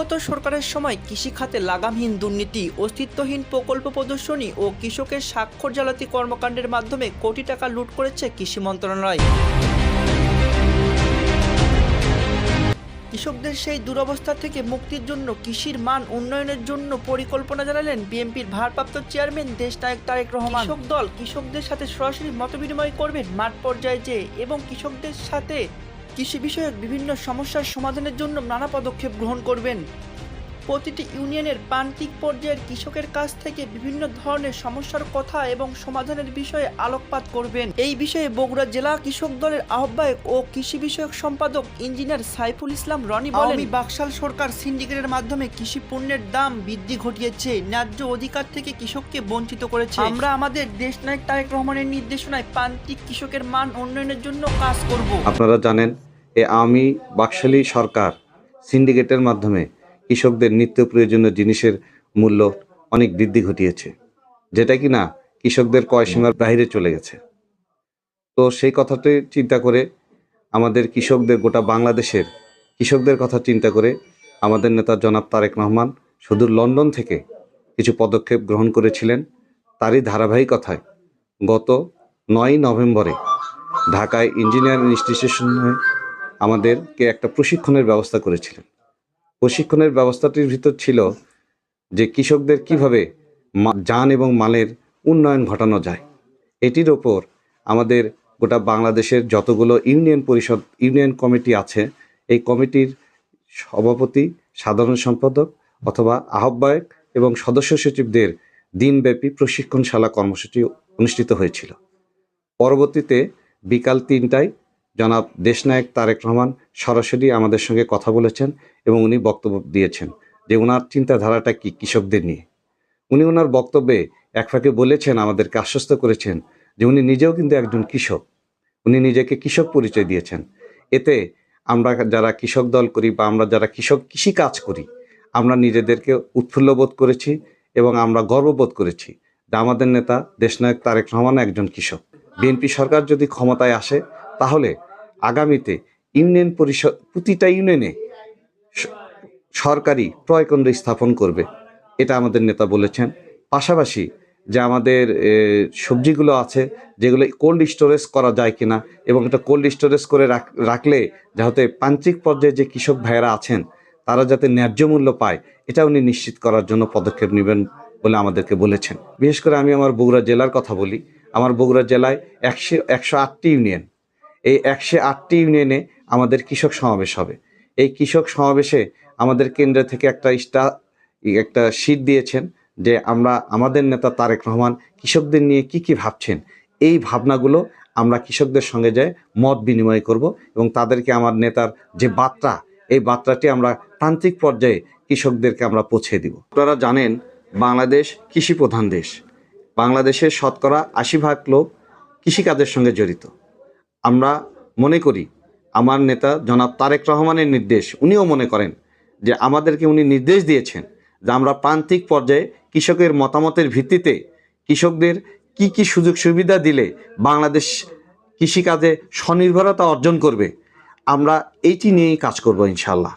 বিগত সরকারের সময় কৃষিখাতে লাগামহীন দুর্নীতি, অস্তিত্বহীন প্রকল্প প্রদর্শনী ও কৃষকের স্বাক্ষর জালাতি কর্মকাণ্ডের মাধ্যমে কোটি টাকা লুট করেছে কৃষি মন্ত্রণালয়। কৃষকদের সেই দুরবস্থা থেকে মুক্তির জন্য, কৃষির মান উন্নয়নের জন্য পরিকল্পনা জানালেন বিএনপির ভারপ্রাপ্ত চেয়ারম্যান দেশনায়ক তারেক রহমান। কৃষক দল কৃষকদের সাথে সরাসরি মতবিনিময় করবেন মাঠ পর্যায়ে যে এবং কৃষকদের সাথে কৃষি বিষয়ক বিভিন্ন সমস্যার সমাধানের জন্য নানা পদক্ষেপ গ্রহণ করবেন। প্রতিটি ইউনিয়নের প্রান্তিক পর্যায়ের কৃষকের কাছ থেকে বিভিন্ন ধরনের সমস্যার কথা এবং সমাধানের বিষয়ে আলোকপাত করবেন। এই বিষয়ে বগুড়া জেলা কৃষক দলের আহ্বায়ক ও কৃষি বিষয়ক সম্পাদক ইঞ্জিনিয়ার সাইফুল ইসলাম রনি বলেন বাকশাল সরকার সিন্ডিকেটের মাধ্যমে কৃষি পণ্যের দাম বৃদ্ধি ঘটিয়েছে ন্যায্য অধিকার থেকে কৃষককে বঞ্চিত করেছে। আমরা আমাদের দেশনায়ক তারেক রহমানের নির্দেশনায় প্রান্তিক কৃষকের মান উন্নয়নের জন্য কাজ করব। আপনারা জানেন এ আমি বাকশালী সরকার সিন্ডিকেটের মাধ্যমে কৃষকদের নিত্য প্রয়োজনীয় জিনিসের মূল্য অনেক বৃদ্ধি ঘটিয়েছে। যেটা কি না, কৃষকদের ক্রয় সীমার বাইরে চলে গেছে। তো সেই কথাটি চিন্তা করে আমাদের কৃষকদের গোটা বাংলাদেশের কৃষকদের কথা চিন্তা করে আমাদের নেতা জনাব তারেক রহমান সুদূর লন্ডন থেকে কিছু পদক্ষেপ গ্রহণ করেছিলেন তারই ধারাবাহিকতায় গত নয় নভেম্বরে ঢাকায় ইঞ্জিনিয়ারিং ইনস্টিটিউশনে আমাদেরকে একটা প্রশিক্ষণের ব্যবস্থা করেছিলেন। প্রশিক্ষণের ব্যবস্থাটির ভিতর ছিল যে কৃষকদের কীভাবে যান এবং মালের উন্নয়ন ঘটানো যায়। এটির ওপর আমাদের গোটা বাংলাদেশের যতগুলো ইউনিয়ন পরিষদ, ইউনিয়ন কমিটি আছে, এই কমিটির সভাপতি, সাধারণ সম্পাদক অথবা আহ্বায়ক এবং সদস্য সচিবদের দিনব্যাপী প্রশিক্ষণশালা কর্মসূচি অনুষ্ঠিত হয়েছিল। পরবর্তীতে বিকাল তিনটায় জনাব দেশনায়ক তারেক রহমান সরাসরি আমাদের সঙ্গে কথা বলেছেন এবং উনি বক্তব্য দিয়েছেন যে ওনার চিন্তাধারাটা কি কৃষকদের নিয়ে। উনি ওনার বক্তব্যে এক ফাঁকে বলেছেন, আমাদেরকে আশ্বস্ত করেছেন যে উনি নিজেও কিন্তু একজন কৃষক। উনি নিজেকে কৃষক পরিচয় দিয়েছেন। এতে আমরা যারা কৃষক দল করি বা আমরা যারা কৃষক কৃষি কাজ করি, আমরা নিজেদেরকে উৎফুল্ল বোধ করেছি এবং আমরা গর্ববোধ করেছি যে আমাদের নেতা দেশনায়ক তারেক রহমান একজন কৃষক। বিএনপি সরকার যদি ক্ষমতায় আসে তাহলে আগামীতে ইউনিয়ন পরিষদ, প্রতিটা ইউনিয়নে সরকারি ক্রয় কেন্দ্র স্থাপন করবে, এটা আমাদের নেতা বলেছেন। পাশাপাশি যে আমাদের সবজিগুলো আছে, যেগুলো কোল্ড স্টোরেজ করা যায় কিনা এবং এটা কোল্ড স্টোরেজ করে রাখ- রাখলে যাতে প্রান্তিক পর্যায়ে যে কৃষক ভাইয়েরা আছেন, তারা যাতে ন্যায্য মূল্য পায়, এটা উনি নিশ্চিত করার জন্য পদক্ষেপ নেবেন বলে আমাদেরকে বলেছেন। বিশেষ করে আমি আমার বগুড়া জেলার কথা বলি। আমার বগুড়া জেলায় একশো একশো আটটি ইউনিয়ন এই একশো আটটি ইউনিয়নে আমাদের কৃষক সমাবেশ হবে। এই কৃষক সমাবেশে আমাদের কেন্দ্র থেকে একটা স্টা, একটা শীট দিয়েছেন যে আমরা আমাদের নেতা তারেক রহমান কৃষকদের নিয়ে কি কি ভাবছেন, এই ভাবনাগুলো আমরা কৃষকদের সঙ্গে যাই মত বিনিময় করব এবং তাদেরকে আমার নেতার যে বার্তা, এই বার্তাটি আমরা প্রান্তিক পর্যায়ে কৃষকদেরকে আমরা পৌঁছে দিব। আপনারা জানেন বাংলাদেশ কৃষি প্রধান দেশ। বাংলাদেশের শতকরা আশি ভাগ লোক কৃষিকাজের সঙ্গে জড়িত। আমরা মনে করি, আমার নেতা জনাব তারেক রহমানের নির্দেশ উনিও মনে করেন যে আমাদেরকে উনি নির্দেশ দিয়েছেন যে আমরা প্রান্তিক পর্যায়ে কৃষকের মতামতের ভিত্তিতে কৃষকদের কি কি সুযোগ সুবিধা দিলে বাংলাদেশ কৃষিকাজে স্বনির্ভরতা অর্জন করবে, আমরা এইটি নিয়েই কাজ করব ইনশাল্লাহ